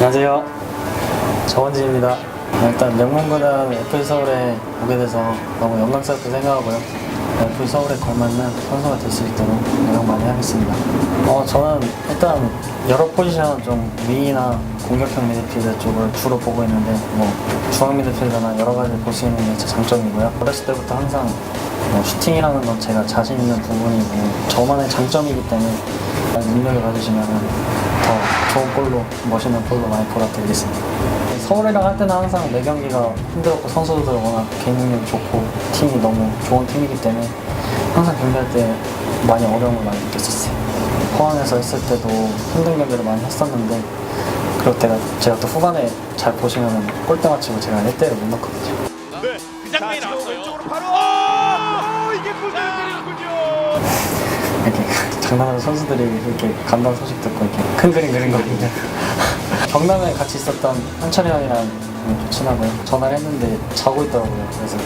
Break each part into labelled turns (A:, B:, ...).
A: 안녕하세요. 정원진입니다. 일단 명문구단 FC 서울에 오게 돼서 너무 영광스럽게 생각하고요. FC 서울에 걸맞는 선수가 될 수 있도록 노력 많이 하겠습니다. 어, 저는 일단 여러 포지션 좀 윙이나 공격형 미드필더 쪽을 주로 보고 있는데 뭐 중앙 미드필더나 여러 가지 볼 수 있는 게 제 장점이고요. 어렸을 때부터 항상 뭐 슈팅이라는 건 제가 자신 있는 부분이고 저만의 장점이기 때문에 많이 능력을 가지시면 더 좋은 골로 멋있는 골로 많이 보답드리겠습니다. 서울이랑 할 때는 항상 매 경기가 힘들었고 선수들 워낙 개인 능력이 좋고 팀이 너무 좋은 팀이기 때문에 항상 경기할 때 많이 어려움을 많이 느꼈었어요. 포항에서 했을 때도 힘든 경기를 많이 했었는데 그럴 때가 제가 또 후반에 잘 보시면 골대 맞추고 제가 1대1을 못 넣거든요.
B: 네. 그 장면이 나왔어요.
C: 왼쪽으로 바로 오! 이게 골대는군요.
A: 이렇게 장난하는 선수들이 이렇게 간다는 소식 듣고 이렇게 큰 그림 그린 거거든요. 경남에 같이 있었던 한철이 형이랑 좀 친하고요. 전화를 했는데 자고 있더라고요. 그래서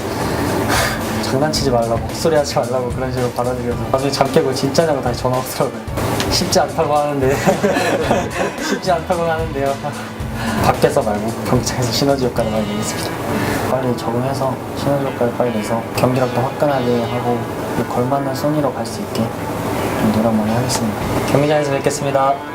A: 장난치지 말라고 헛소리 하지 말라고 그런 식으로 받아들여서 나중에 잠 깨고 진짜냐고 다시 전화 오더라고요. 쉽지 않다고 하는데 쉽지 않다고 하는데요. 밖에서 말고 경기장에서 시너지 효과를 많이 내겠습니다. 빨리 적응해서 시너지 효과를 빨리 내서 경기력도 화끈하게 하고 걸맞는 순위로 갈 수 있게 좀 노력 많이 하겠습니다. 경기장에서 뵙겠습니다.